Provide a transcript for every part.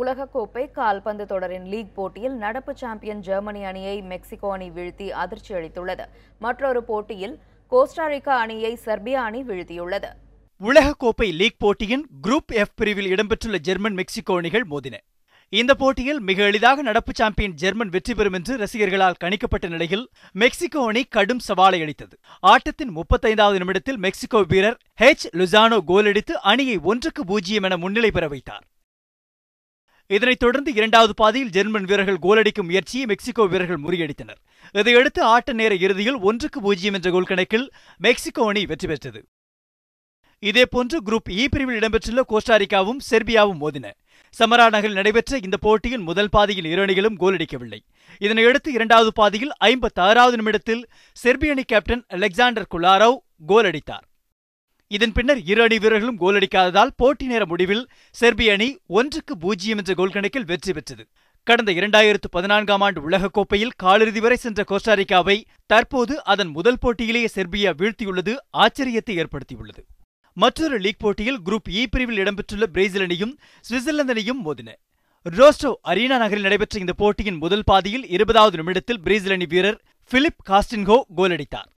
உலகக்கோப்பை கால்பந்து தொடரின் லீக் போட்டியில் நடப்பு சாம்பியன் ஜெர்மனி அணியை மெக்சிகோ அணி வீழ்த்தி அதிர்ச்சி அளித்துள்ளது. மற்றொரு போட்டியில் கோஸ்டாரிக்கா அணியை செர்பியா அணி வீழ்த்தியுள்ளது. உலகக்கோப்பை லீக் போட்டியின் குரூப் எஃப் பிரிவில் இடம்பெற்றுள்ள ஜெர்மன் மெக்சிகோ அணிகள் மோதின. இந்த போட்டியில் மிக எளிதாக நடப்பு சாம்பியன் ஜெர்மன் வெற்றி பெறும் என்று ரசிகர்களால் கணிக்கப்பட்ட நிலையில் மெக்சிகோ அணி கடும் சவாலை அளித்தது. ஆட்டத்தின் முப்பத்தைந்தாவது நிமிடத்தில் மெக்சிகோ வீரர் ஹெச் லுசானோ கோலடித்து அணியை ஒன்றுக்கு பூஜ்ஜியம் என முன்னிலை பெற வைத்தார். இதனைத் தொடர்ந்து இரண்டாவது பாதியில் ஜெர்மன் வீரர்கள் கோலடிக்கும் முயற்சியை மெக்சிகோ வீரர்கள் முறியடித்தனர். இதையடுத்து ஆட்ட நேர இறுதியில் ஒன்றுக்கு பூஜ்ஜியம் என்ற கோல் கணக்கில் மெக்சிகோ அணி வெற்றி பெற்றது. இதேபோன்று குரூப் இ பிரிவில் இடம்பெற்றுள்ள கோஸ்டாரிக்காவும் செர்பியாவும் மோதின. சமரா நகரில் நடைபெற்ற இந்த போட்டியின் முதல் பாதியில் இரு அணிகளும் கோலடிக்கவில்லை. இதனையடுத்து இரண்டாவது பாதியில் ஐம்பத்தி ஆறாவது நிமிடத்தில் செர்பிய அணி கேப்டன் அலெக்சாண்டர் குலாரோவ் கோல் அடித்தார் இதன் பின்னர் இரு அணி வீரர்களும் கோல் அடிக்காததால் போட்டி நேர முடிவில் செர்பிய அணி ஒன்றுக்கு பூஜ்ஜியம் என்ற கோல் கணக்கில் வெற்றி பெற்றது. கடந்த இரண்டாயிரத்து பதினான்காம் ஆண்டு உலகக்கோப்பையில் காலிறுதி வரை சென்ற கோஸ்டாரிக்காவை தற்போது அதன் முதல் போட்டியிலேயே செர்பியா வீழ்த்தியுள்ளது ஆச்சரியத்தை ஏற்படுத்தியுள்ளது. மற்றொரு லீக் போட்டியில் குரூப் இ பிரிவில் இடம்பெற்றுள்ள பிரேசில் அணியும் சுவிட்சர்லாந்து அணியும் மோதின. ரோஸ்டோ அரீனா நகரில் நடைபெற்ற இந்த போட்டியின் முதல் பாதியில் இருபதாவது நிமிடத்தில் பிரேசில் அணி வீரர் பிலிப் காஸ்டின்ஹோ கோல் அடித்தார்.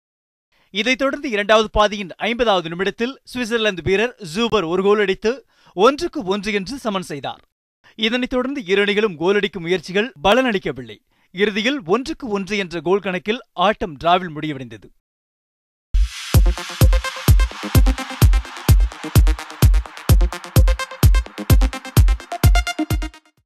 இதைத் தொடர்ந்து இரண்டாவது பாதியின் ஐம்பதாவது நிமிடத்தில் சுவிட்சர்லாந்து வீரர் ஜூபர் ஒரு கோல் அடித்து ஒன்றுக்கு ஒன்று என்று சமன் செய்தார். இதனைத் தொடர்ந்து இரு அணிகளும் கோலடிக்கும் முயற்சிகள் பலனளிக்கவில்லை. இறுதியில் ஒன்றுக்கு ஒன்று என்ற கோல் கணக்கில் ஆட்டம் டிராவில் முடிவடைந்தது.